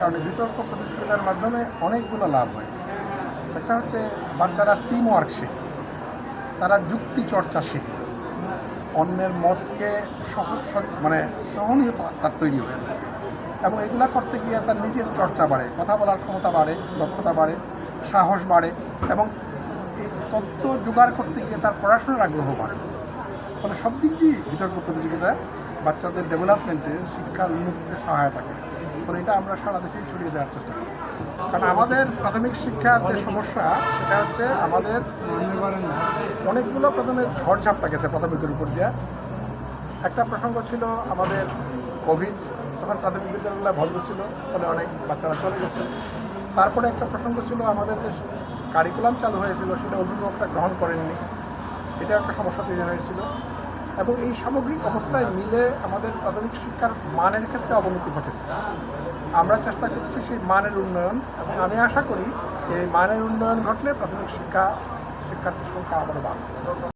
কারণ বিতর্ক প্রতিযোগিতার মাধ্যমে অনেকগুলো লাভ হয়। একটা হচ্ছে বাচ্চারা টিম ওয়ার্ক শেখে, তারা যুক্তি চর্চা শেখে, অন্যের মতকে সহজ মানে সহনীয়তা তার তৈরি হয় এবং এগুলো করতে গিয়ে তার নিজের চর্চা বাড়ে, কথা বলার ক্ষমতা বাড়ে, দক্ষতা বাড়ে, সাহস বাড়ে এবং এই তথ্য জোগাড় করতে গিয়ে তার পড়াশোনার আগ্রহ বাড়ে। ফলে সব দিক দিয়ে বিতর্ক প্রতিযোগিতা বাচ্চাদের ডেভেলপমেন্টে শিক্ষার উন্নতিতে সহায়তা করে। ফলে এটা আমরা সারা দেশেই ছড়িয়ে দেওয়ার চেষ্টা করি কারণ আমাদের প্রাথমিক শিক্ষার যে সমস্যা, সেটা হচ্ছে আমাদের অনেকগুলো প্রথমে ঝড়ঝাপটা গেছে প্রাথমিকের উপর দিয়ে। একটা প্রসঙ্গ ছিল আমাদের কোভিড, তখন প্রাথমিক বিদ্যালয়গুলো বন্ধ ছিল, ফলে অনেক বাচ্চারা চলে গেছে। তারপরে একটা প্রসঙ্গ ছিল আমাদের যে কারিকুলাম চালু হয়েছিল, সেটা অভিভাবকরা গ্রহণ করেননি। এটা একটা সমস্যা তৈরি হয়েছিল। এবং এই সামগ্রিক অবস্থায় মিলে আমাদের প্রাথমিক শিক্ষার মানের ক্ষেত্রে অবনতি ঘটেছে। আমরা চেষ্টা করছি সেই মানের উন্নয়ন এবং আমি আশা করি এই মানের উন্নয়ন ঘটলে প্রাথমিক শিক্ষা, শিক্ষার্থীর সংখ্যা আমাদের বাড়বে।